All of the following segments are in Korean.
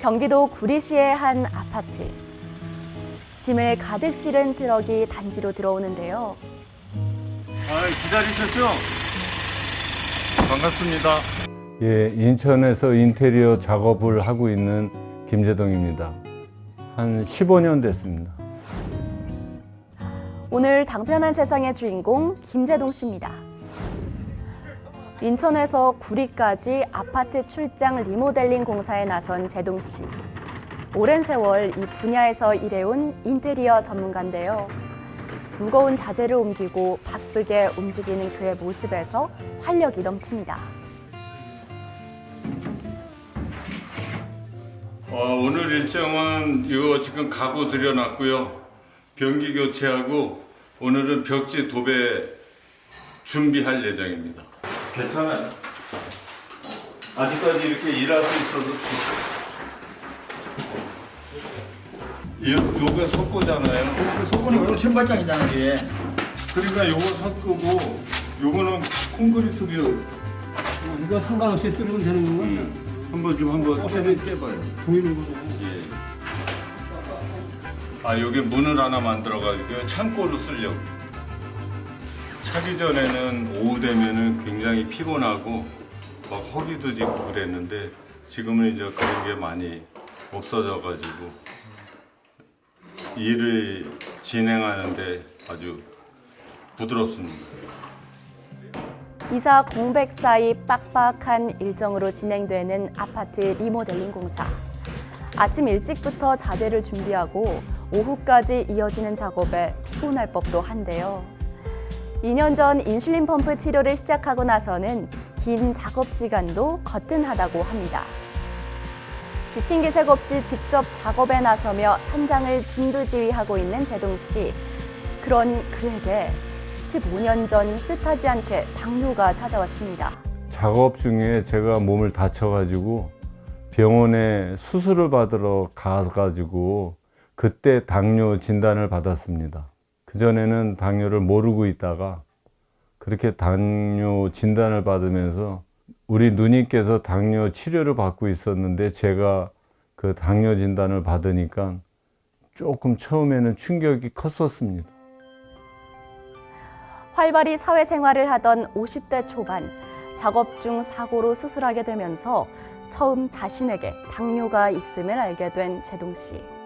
경기도 구리시의 한 아파트. 짐을 가득 실은 트럭이 단지로 들어오는데요. 아, 기다리셨죠? 반갑습니다. 예, 인천에서 인테리어 작업을 하고 있는 김재동입니다. 한 15년 됐습니다. 오늘 당편한 세상의 주인공 김재동 씨입니다. 인천에서 구리까지 아파트 출장 리모델링 공사에 나선 재동 씨. 오랜 세월 이 분야에서 일해온 인테리어 전문가인데요. 무거운 자재를 옮기고 바쁘게 움직이는 그의 모습에서 활력이 넘칩니다. 어, 오늘 일정은 이거 지금 가구 들여놨고요. 변기 교체하고 오늘은 벽지 도배 준비할 예정입니다. 괜찮아요. 아직까지 이렇게 일할 수 있어서 이 요거 석고잖아요. 소금은 오늘 신발장이잖아 이게. 그러니까 요거 석고고 요거는 콘크리트 뷰. 이거 상관없이 뜯으면 되는 거죠? 한번 좀 한번 어차피 해봐요. 보이는 거죠. 예. 아 여기 문을 하나 만들어가지고 창고로 쓰려고. 차기 전에는 오후 되면은 굉장히 피곤하고 막 허리도 짚고 그랬는데 지금은 이제 그런 게 많이 없어져가지고 일을 진행하는데 아주 부드럽습니다. 이사 공백 사이 빡빡한 일정으로 진행되는 아파트 리모델링 공사. 아침 일찍부터 자재를 준비하고 오후까지 이어지는 작업에 피곤할 법도 한데요. 2년 전 인슐린 펌프 치료를 시작하고 나서는 긴 작업 시간도 거뜬하다고 합니다. 지친 기색 없이 직접 작업에 나서며 현장을 진두지휘하고 있는 제동 씨. 그런 그에게 15년 전 뜻하지 않게 당뇨가 찾아왔습니다. 작업 중에 제가 몸을 다쳐가지고 병원에 수술을 받으러 가가지고 그때 당뇨 진단을 받았습니다. 그전에는 당뇨를 모르고 있다가 그렇게 당뇨 진단을 받으면서 우리 누님께서 당뇨 치료를 받고 있었는데 제가 그 당뇨 진단을 받으니까 조금 처음에는 충격이 컸었습니다. 활발히 사회생활을 하던 50대 초반 작업 중 사고로 수술하게 되면서 처음 자신에게 당뇨가 있음을 알게 된 제동 씨.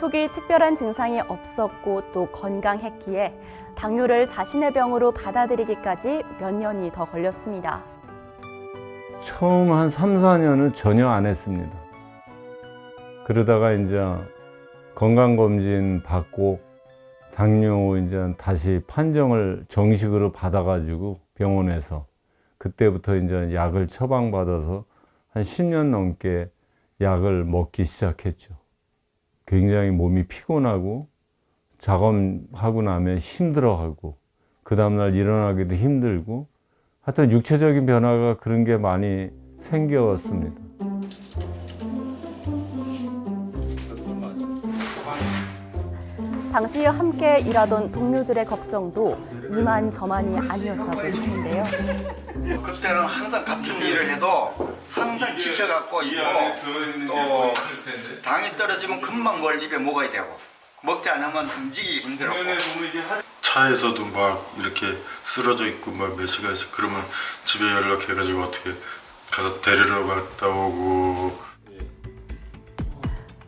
초기 특별한 증상이 없었고 또 건강했기에 당뇨를 자신의 병으로 받아들이기까지 몇 년이 더 걸렸습니다. 처음 한 3, 4년은 전혀 안 했습니다. 그러다가 이제 건강검진 받고 당뇨 이제 다시 판정을 정식으로 받아가지고 병원에서 그때부터 이제 약을 처방받아서 한 10년 넘게 약을 먹기 시작했죠. 굉장히 몸이 피곤하고 작업하고 나면 힘들어하고 그 다음날 일어나기도 힘들고 하여튼 육체적인 변화가 그런 게 많이 생겼습니다. 당시 함께 일하던 동료들의 걱정도 이만저만이 아니었다고 하는데요. 그때는 항상 같은 일을 해도 항상 지쳐갖고 있고 또 당이 떨어지면 금방 뭘 입에 먹어야 되고 먹지 않으면 움직이기 힘들었고. 차에서도 막 이렇게 쓰러져 있고 막 몇 시간씩 그러면 집에 연락해가지고 어떻게 가서 데리러 갔다 오고.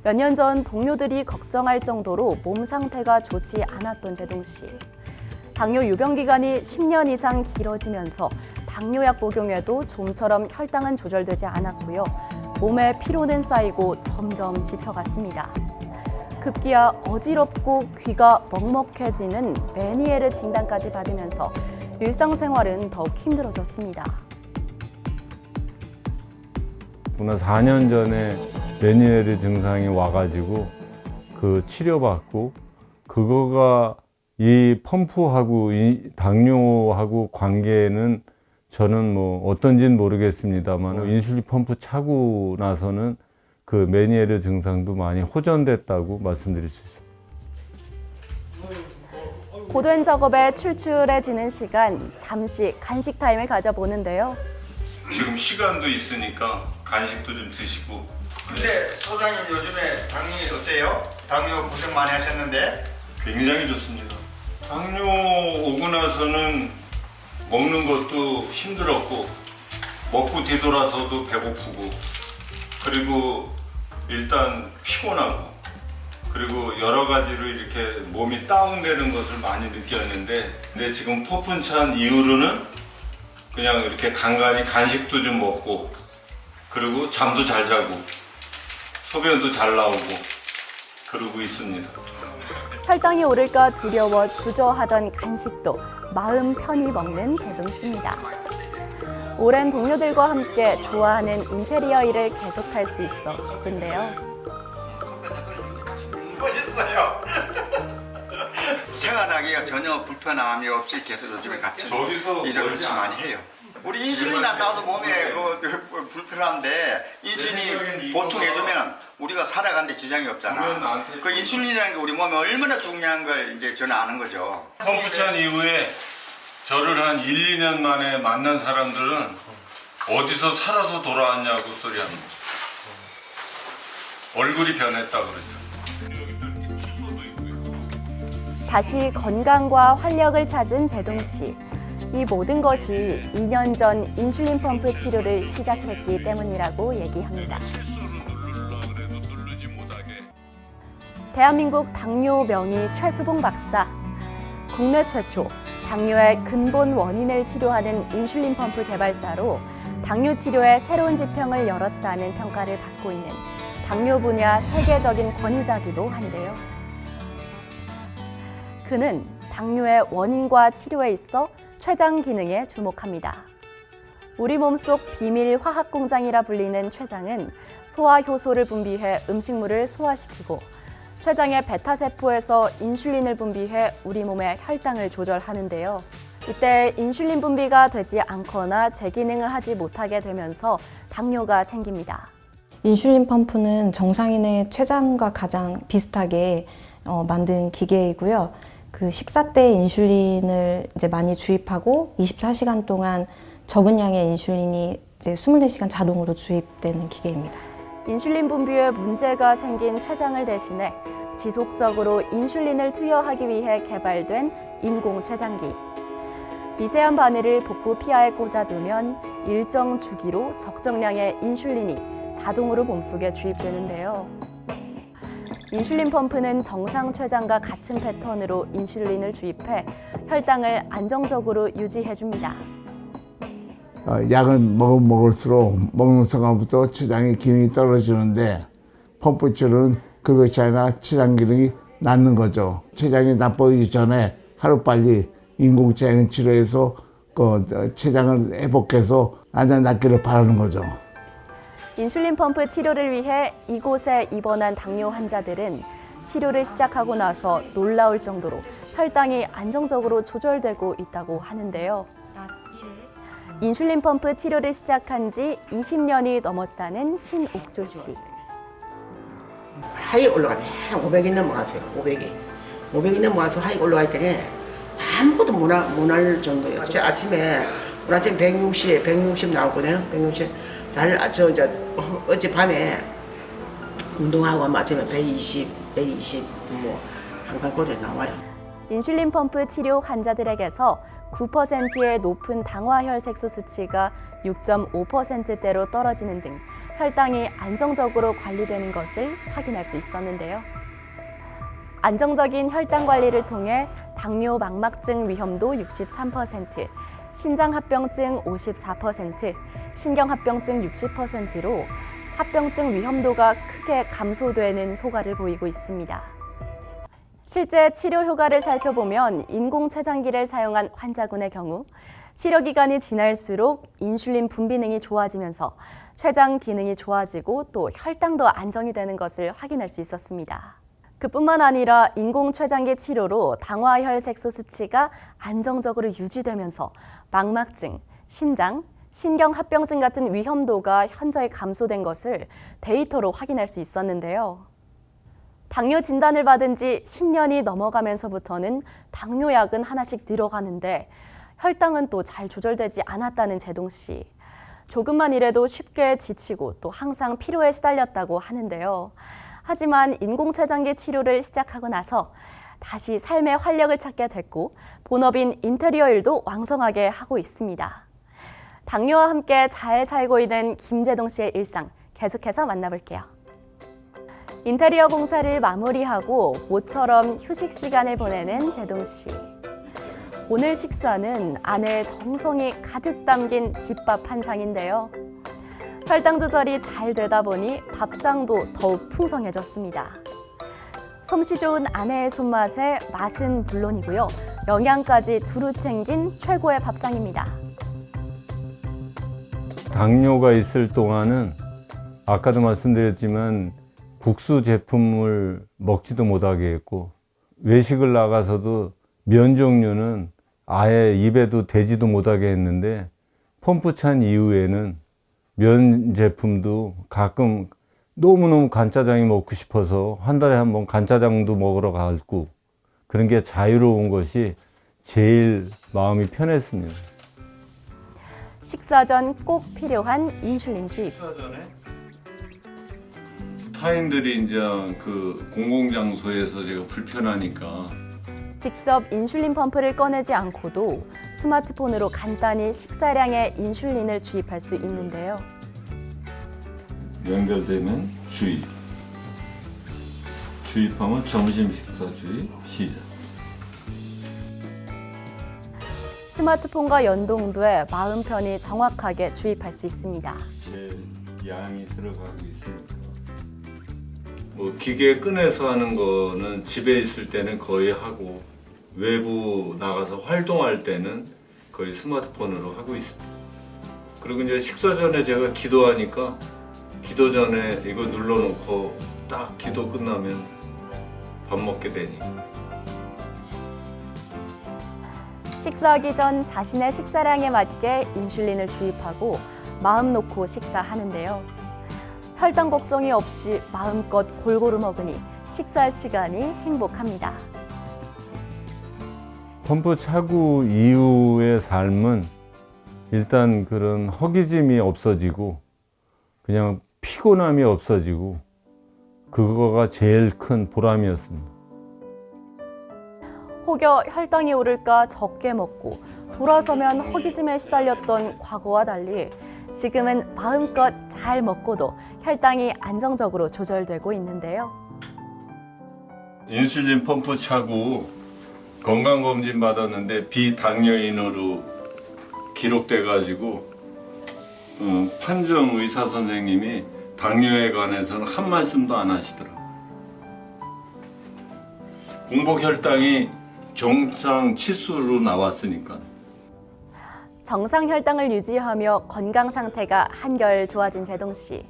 몇 년 전 동료들이 걱정할 정도로 몸 상태가 좋지 않았던 제동 씨. 당뇨 유병 기간이 10년 이상 길어지면서 당뇨약 복용에도 좀처럼 혈당은 조절되지 않았고요. 몸에 피로는 쌓이고 점점 지쳐갔습니다. 급기야 어지럽고 귀가 먹먹해지는 메니에르 진단까지 받으면서 일상생활은 더욱 힘들어졌습니다. 그러나 4년 전에 메니에르 증상이 와가지고 그 치료받고 그거가 이 펌프하고 이 당뇨하고 관계는 저는 뭐 어떤지는 모르겠습니다만 인슐린 펌프 차고 나서는 그 메니에르 증상도 많이 호전됐다고 말씀드릴 수 있습니다. 고된 작업에 출출해지는 시간 잠시 간식 타임을 가져보는데요. 지금 시간도 있으니까 간식도 좀 드시고. 근데 소장님 요즘에 당뇨 어때요? 당뇨 고생 많이 하셨는데 굉장히 좋습니다. 당뇨 오고 나서는 먹는 것도 힘들었고 먹고 뒤돌아서도 배고프고 그리고 일단 피곤하고 그리고 여러 가지로 이렇게 몸이 다운되는 것을 많이 느꼈는데 근데 지금 포푼찬 이후로는 그냥 이렇게 간간히 간식도 좀 먹고 그리고 잠도 잘 자고 소변도 잘 나오고 그러고 있습니다. 혈당이 오를까 두려워 주저하던 간식도 마음 편히 먹는 제동 씨입니다. 오랜 동료들과 함께 좋아하는 인테리어 일을 계속할 수 있어 기쁜데요. 멋있어요. 생활하기가 전혀 불편함이 없이 계속 요즘에 같이 저기서 일을 멀지 같이. 많이 해요. 우리 인슐린 안 나와서 몸에 그 불편한데 내 인슐린 생각엔 보충해주면 우리가 살아가는데 지장이 없잖아. 그 인슐린이라는 게 우리 몸에 얼마나 중요한 걸 이제 저는 아는 거죠. 펌프찬 이후에 저를 한 1, 2년 만에 만난 사람들은 어디서 살아서 돌아왔냐고 소리합니다. 얼굴이 변했다 그러죠. 다시 건강과 활력을 찾은 제동 씨. 이 모든 것이 2년 전 인슐린 펌프 치료를 시작했기 때문이라고 얘기합니다. 대한민국 당뇨 명의 최수봉 박사. 국내 최초 당뇨의 근본 원인을 치료하는 인슐린 펌프 개발자로 당뇨 치료의 새로운 지평을 열었다는 평가를 받고 있는 당뇨 분야 세계적인 권위자기도 한데요. 그는 당뇨의 원인과 치료에 있어 췌장 기능에 주목합니다. 우리 몸속 비밀 화학 공장이라 불리는 췌장은 소화 효소를 분비해 음식물을 소화시키고 췌장의 베타 세포에서 인슐린을 분비해 우리 몸의 혈당을 조절하는데요. 이때 인슐린 분비가 되지 않거나 재기능을 하지 못하게 되면서 당뇨가 생깁니다. 인슐린 펌프는 정상인의 췌장과 가장 비슷하게 어, 만든 기계이고요. 그 식사 때 인슐린을 이제 많이 주입하고 24시간 동안 적은 양의 인슐린이 이제 24시간 자동으로 주입되는 기계입니다. 인슐린 분비에 문제가 생긴 췌장을 대신해 지속적으로 인슐린을 투여하기 위해 개발된 인공 췌장기. 미세한 바늘을 복부 피하에 꽂아두면 일정 주기로 적정량의 인슐린이 자동으로 몸속에 주입되는데요. 인슐린 펌프는 정상 췌장과 같은 패턴으로 인슐린을 주입해 혈당을 안정적으로 유지해줍니다. 어, 약을 먹으면 먹을수록 먹는 순간부터 췌장의 기능이 떨어지는데 펌프 치료는 그것이 아니라 췌장 기능이 낫는 거죠. 췌장이 나빠지기 전에 하루빨리 인공체장 치료해서 그 어, 췌장을 회복해서 안전 낫기를 바라는 거죠. 인슐린 펌프 치료를 위해 이곳에 입원한 당뇨 환자들은 치료를 시작하고 나서 놀라울 정도로 혈당이 안정적으로 조절되고 있다고 하는데요. 인슐린 펌프 치료를 시작한 지 20년이 넘었다는 신옥조 씨. 하이 올라가네. 500이 넘어갔어요. 500이. 500이 넘어가서 하이 올라가 있더니 아무것도 못할 정도예요. 제 아침에 오늘 아침 160에 160 나오거든요. 160. 잘, 아, 저, 저, 어, 어젯밤에 운동하고 아침에 120, 120, 뭐, 항상 그래 나와요. 인슐린 펌프 치료 환자들에게서 9%의 높은 당화혈색소 수치가 6.5%대로 떨어지는 등 혈당이 안정적으로 관리되는 것을 확인할 수 있었는데요. 안정적인 혈당 관리를 통해 당뇨 망막증 위험도 63%, 신장합병증 54%, 신경합병증 60%로 합병증 위험도가 크게 감소되는 효과를 보이고 있습니다. 실제 치료 효과를 살펴보면 인공췌장기를 사용한 환자군의 경우 치료 기간이 지날수록 인슐린 분비능이 좋아지면서 췌장 기능이 좋아지고 또 혈당도 안정이 되는 것을 확인할 수 있었습니다. 그뿐만 아니라 인공췌장기 치료로 당화혈색소 수치가 안정적으로 유지되면서 망막증, 신장, 신경합병증 같은 위험도가 현저히 감소된 것을 데이터로 확인할 수 있었는데요. 당뇨 진단을 받은 지 10년이 넘어가면서부터는 당뇨약은 하나씩 늘어가는데 혈당은 또 잘 조절되지 않았다는 제동 씨. 조금만 일해도 쉽게 지치고 또 항상 피로에 시달렸다고 하는데요. 하지만 인공췌장기 치료를 시작하고 나서 다시 삶의 활력을 찾게 됐고 본업인 인테리어 일도 왕성하게 하고 있습니다. 당뇨와 함께 잘 살고 있는 김재동 씨의 일상 계속해서 만나볼게요. 인테리어 공사를 마무리하고 모처럼 휴식 시간을 보내는 재동 씨. 오늘 식사는 아내의 정성이 가득 담긴 집밥 한 상인데요. 혈당 조절이 잘 되다 보니 밥상도 더욱 풍성해졌습니다. 솜씨 좋은 아내의 손맛에 맛은 물론이고요. 영양까지 두루 챙긴 최고의 밥상입니다. 당뇨가 있을 동안은 아까도 말씀드렸지만 국수 제품을 먹지도 못하게 했고 외식을 나가서도 면 종류는 아예 입에도 대지도 못하게 했는데 펌프 찬 이후에는 면 제품도 가끔 너무너무 간짜장이 먹고 싶어서 한 달에 한 번 간짜장도 먹으러 가고 그런 게 자유로운 것이 제일 마음이 편했습니다. 식사 전 꼭 필요한 인슐린 주입. 식사 전에 타인들이 이제 그 공공장소에서 제가 불편하니까 직접 인슐린 펌프를 꺼내지 않고도 스마트폰으로 간단히 식사량의 인슐린을 주입할 수 있는데요. 연결되면 주입. 주입하면 점심 식사 주입 시작. 스마트폰과 연동돼 마음 편히 정확하게 주입할 수 있습니다. 제 양이 들어가고 있으니까. 뭐 기계 꺼내서 하는 거는 집에 있을 때는 거의 하고 외부 나가서 활동할 때는 거의 스마트폰으로 하고 있습니다. 그리고 이제 식사 전에 제가 기도하니까 기도 전에 이거 눌러놓고 딱 기도 끝나면 밥 먹게 되니 식사하기 전 자신의 식사량에 맞게 인슐린을 주입하고 마음 놓고 식사하는데요. 혈당 걱정이 없이 마음껏 골고루 먹으니 식사 시간이 행복합니다. 펌프 차구 이후의 삶은 일단 그런 허기짐이 없어지고 그냥 피곤함이 없어지고 그거가 제일 큰 보람이었습니다. 혹여 혈당이 오를까 적게 먹고 돌아서면 허기짐에 시달렸던 과거와 달리 지금은 마음껏 잘 먹고도 혈당이 안정적으로 조절되고 있는데요. 인슐린 펌프 차고 건강검진 받았는데 비당뇨인으로 기록돼 가지고 어, 판정 의사 선생님이 당뇨에 관해서는 한 말씀도 안 하시더라고. 공복 혈당이 정상 치수로 나왔으니까. 정상 혈당을 유지하며 건강 상태가 한결 좋아진 재동 씨.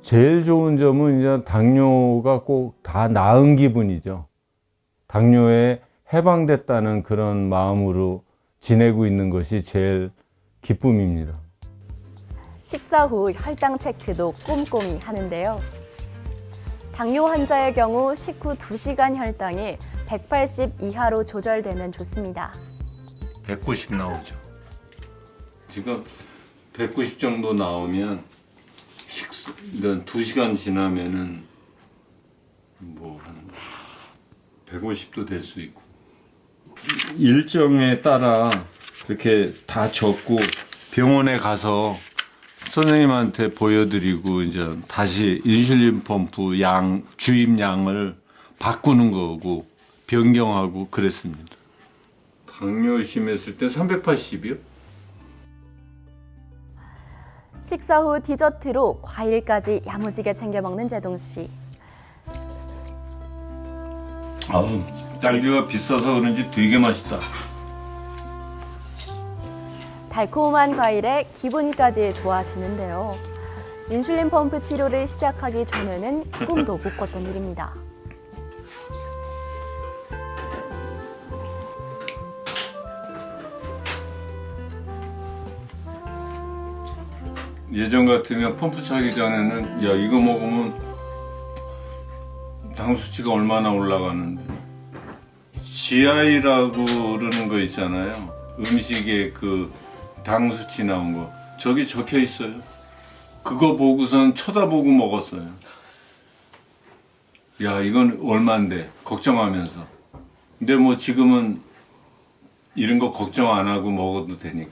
제일 좋은 점은 이제 당뇨가 꼭 다 나은 기분이죠. 당뇨에 해방됐다는 그런 마음으로 지내고 있는 것이 제일 기쁨입니다. 식사 후 혈당 체크도 꼼꼼히 하는데요. 당뇨 환자의 경우 식후 2시간 혈당이 180 이하로 조절되면 좋습니다. 190 나오죠. 지금 190 정도 나오면 식수, 그러니까 2시간 지나면은 뭐한 150도 될 수 있고 일정에 따라 이렇게 다 적고 병원에 가서 선생님한테 보여드리고 이제 다시 인슐린 펌프 양 주입 양을 바꾸는 거고 변경하고 그랬습니다. 당뇨 심했을 때 380이요? 식사 후 디저트로 과일까지 야무지게 챙겨 먹는 재동 씨. 아우 딸기가 비싸서 그런지 되게 맛있다. 달콤한 과일에 기분까지 좋아지는데요. 인슐린 펌프 치료를 시작하기 전에는 꿈도 못 꿨던 일입니다. 예전 같으면 펌프 차기 전에는 야 이거 먹으면 당 수치가 얼마나 올라가는데 GI라고 그러는 거 있잖아요. 음식에 그 당 수치 나온 거 저기 적혀 있어요. 그거 보고선 쳐다보고 먹었어요. 야, 이건 얼만데 걱정하면서. 근데 뭐 지금은 이런 거 걱정 안 하고 먹어도 되니까.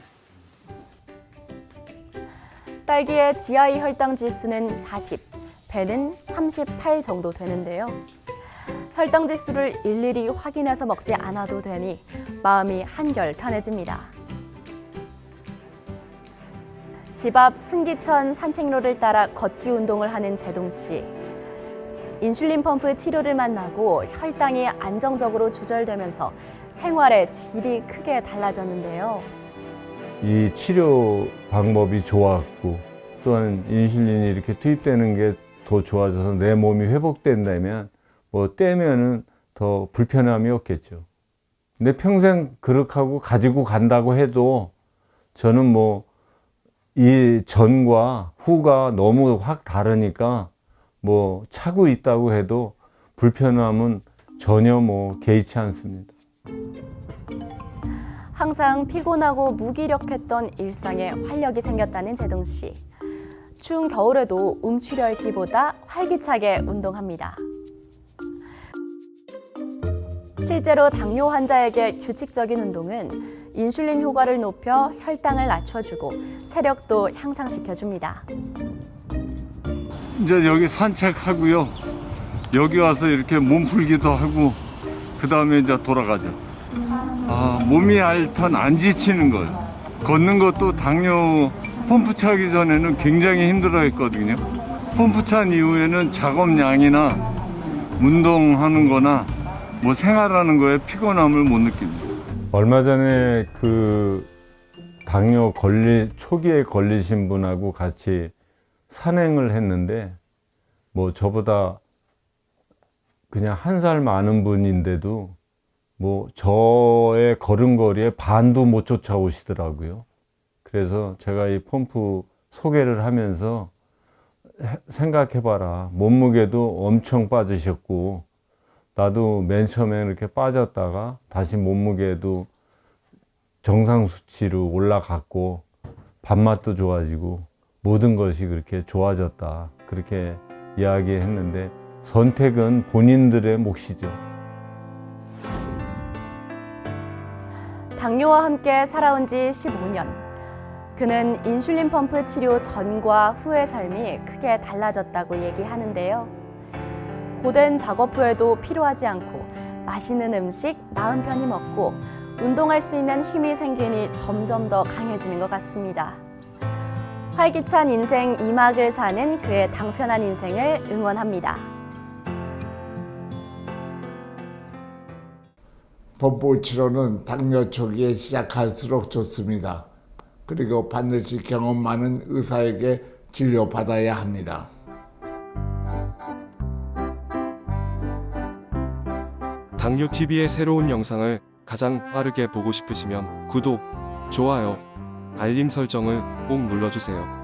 딸기의 GI 혈당 지수는 40, 배는 38 정도 되는데요. 혈당 지수를 일일이 확인해서 먹지 않아도 되니 마음이 한결 편해집니다. 집 앞 승기천 산책로를 따라 걷기 운동을 하는 제동 씨. 인슐린 펌프 치료를 만나고 혈당이 안정적으로 조절되면서 생활의 질이 크게 달라졌는데요. 이 치료 방법이 좋았고 또한 인슐린이 이렇게 투입되는 게 더 좋아져서 내 몸이 회복된다면 뭐 떼면은 더 불편함이 없겠죠. 근데 평생 그렇게 가지고 간다고 해도 저는 뭐 이 전과 후가 너무 확 다르니까 뭐 차고 있다고 해도 불편함은 전혀 뭐 개의치 않습니다. 항상 피곤하고 무기력했던 일상에 활력이 생겼다는 제동 씨. 추운 겨울에도 움츠려 있기보다 활기차게 운동합니다. 실제로 당뇨 환자에게 규칙적인 운동은 인슐린 효과를 높여 혈당을 낮춰주고 체력도 향상시켜줍니다. 이제 여기 산책하고요. 여기 와서 이렇게 몸 풀기도 하고 그 다음에 이제 돌아가죠. 아 몸이 알턴 안 지치는 거예요. 걷는 것도 당뇨 펌프 차기 전에는 굉장히 힘들어 했거든요. 펌프 찬 이후에는 작업량이나 운동하는 거나 뭐 생활하는 거에 피곤함을 못 느낍니다. 얼마 전에 그 당뇨 걸리 초기에 걸리신 분하고 같이 산행을 했는데 뭐 저보다 그냥 한 살 많은 분인데도 뭐 저의 걸음걸이에 반도 못 쫓아오시더라고요. 그래서 제가 이 펌프 소개를 하면서 생각해봐라. 몸무게도 엄청 빠지셨고 나도 맨 처음에 이렇게 빠졌다가 다시 몸무게도 정상 수치로 올라갔고 밥맛도 좋아지고 모든 것이 그렇게 좋아졌다. 그렇게 이야기했는데 선택은 본인들의 몫이죠. 당뇨와 함께 살아온 지 15년. 그는 인슐린 펌프 치료 전과 후의 삶이 크게 달라졌다고 얘기하는데요. 고된 작업 후에도 필요하지 않고 맛있는 음식 마음 편히 먹고 운동할 수 있는 힘이 생기니 점점 더 강해지는 것 같습니다. 활기찬 인생 이막을 사는 그의 당편한 인생을 응원합니다. 펌프 치료는 당뇨 초기에 시작할수록 좋습니다. 그리고 반드시 경험 많은 의사에게 진료받아야 합니다. 당뇨 TV의 새로운 영상을 가장 빠르게 보고 싶으시면 구독, 좋아요, 알림 설정을 꼭 눌러주세요.